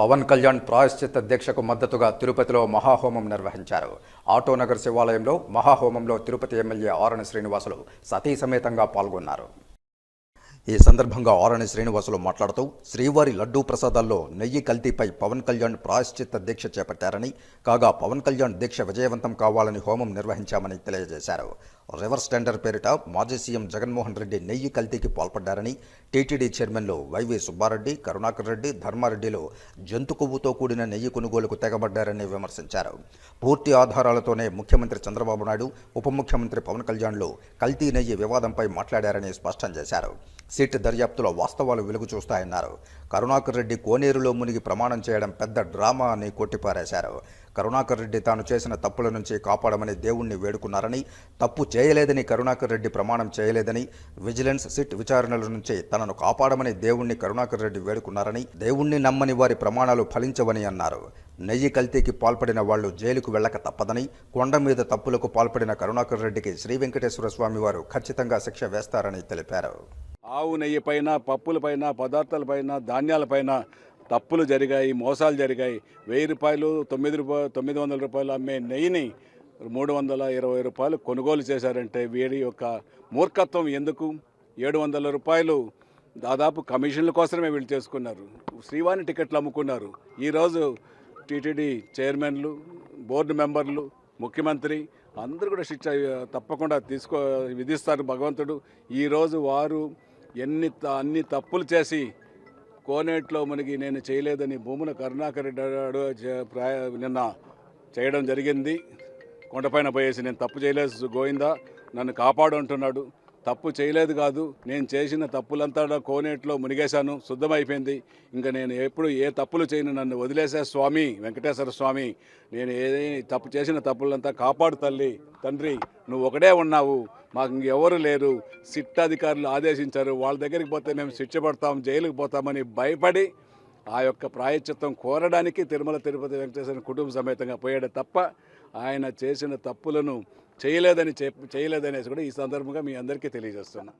పవన్ కళ్యాణ్ ప్రాయశ్చిత్త దీక్షకు మద్దతుగా తిరుపతిలో మహాహోమం నిర్వహించారు. ఆటోనగర్ శివాలయంలో మహాహోమంలో తిరుపతి ఎమ్మెల్యే ఆరణ శ్రీనివాసులు సతీ సమేతంగా పాల్గొన్నారు. ఈ సందర్భంగా ఆరణి శ్రీనివాసులు మాట్లాడుతూ శ్రీవారి లడ్డూ ప్రసాదాల్లో నెయ్యి కల్తీపై పవన్ కళ్యాణ్ ప్రాయశ్చిత్త దీక్ష చేపట్టారని కాగా పవన్ కళ్యాణ్ దీక్ష విజయవంతం కావాలని హోమం నిర్వహించామని తెలియజేశారు. రివర్స్ టెండర్ పేరిట మాజీ సీఎం జగన్మోహన్ రెడ్డి నెయ్యి కల్తీకి పాల్పడ్డారని టీటీడీ చైర్మన్లు వైవి సుబ్బారెడ్డి కరుణాకర్ రెడ్డి ధర్మారెడ్డిలో జంతు కొవ్వుతో కూడిన నెయ్యి కొనుగోలుకు తెగబడ్డారని విమర్శించారు. పూర్తి ఆధారాలతోనే ముఖ్యమంత్రి చంద్రబాబు నాయుడు ఉప ముఖ్యమంత్రి పవన్ కళ్యాణ్లు కల్తీ నెయ్యి వివాదంపై మాట్లాడారని స్పష్టం చేశారు. సిట్ దర్యాప్తులో వాస్తవాలు వెలుగు చూస్తాయన్నారు. కరుణాకర్ రెడ్డి కోనేరులో మునిగి ప్రమాణం చేయడం పెద్ద డ్రామా అని కొట్టిపారేశారు. కరుణాకర్ రెడ్డి తాను చేసిన తప్పుల నుంచి కాపాడమని దేవుణ్ణి వేడుకున్నారని తప్పు చేయలేదని కరుణాకర్ రెడ్డి ప్రమాణం చేయలేదని విజిలెన్స్ సిట్ విచారణల నుంచి తనను కాపాడమని దేవుణ్ణి కరుణాకర్ రెడ్డి వేడుకున్నారని దేవుణ్ణి నమ్మని వారి ప్రమాణాలు ఫలించవని అన్నారు. నెయ్యి కల్తీకి పాల్పడిన వాళ్ళు జైలుకు వెళ్ళక తప్పదని కొండ మీద తప్పులకు పాల్పడిన కరుణాకర్ రెడ్డికి శ్రీ వెంకటేశ్వర స్వామి వారు ఖచ్చితంగా శిక్ష వేస్తారని తెలిపారు. ఆవు నెయ్యి పైన పప్పులపైన పదార్థాలపైన ధాన్యాలపైన తప్పులు జరిగాయి మోసాలు జరిగాయి. వెయ్యి రూపాయలు తొమ్మిది రూపాయలు తొమ్మిది వందల రూపాయలు అమ్మే నెయ్యిని మూడు వందల ఇరవై రూపాయలు కొనుగోలు చేశారంటే వీడి యొక్క మూర్ఖత్వం ఎందుకు? ఏడు వందల రూపాయలు దాదాపు కమిషన్ల కోసమే వీళ్ళు చేసుకున్నారు. శ్రీవాణి టికెట్లు అమ్ముకున్నారు. ఈరోజు టీటీడీ చైర్మన్లు బోర్డు మెంబర్లు ముఖ్యమంత్రి అందరూ కూడా శిక్ష తప్పకుండా తీసుకో విధిస్తారు భగవంతుడు. ఈరోజు వారు ఎన్ని త- అన్ని తప్పులు చేసి కోనేట్లో మనకి నేను చేయలేదని భూముల కరుణాకర్ రెడ్డి ప్రాయ- నిన్న చేయడం జరిగింది. కొండపైన పోయేసి నేను తప్పు చేయలేదు గోవిందా. నన్ను కాపాడు అంటున్నాడు. తప్పు చేయలేదు కాదు. నేను చేసిన తప్పులంతా కోనేట్లో మునిగేశాను. శుద్ధమైపోయింది ఇంకా నేను ఎప్పుడు ఏ తప్పులు చేయను. నన్ను వదిలేసే స్వామి వెంకటేశ్వర స్వామి. నేను ఏ తప్పు చేసిన తప్పులంతా కాపాడు తల్లి తండ్రి. నువ్వు ఒకడే ఉన్నావు. మాకు ఇంకెవరు లేరు. సిట్ అధికారులు ఆదేశించారు. వాళ్ళ దగ్గరికి పోతే మేము శిక్ష పడతాం పోతామని భయపడి ఆ యొక్క ప్రాయశ్చిత్తం కోరడానికి తిరుమల తిరుపతి వెంకటేశ్వర కుటుంబ సమేతంగా పోయాడు తప్ప ఆయన చేసిన తప్పులను చేయలేదని చెప్ చేయలేదనేసి కూడా ఈ సందర్భంగా మీ అందరికీ తెలియజేస్తున్నా.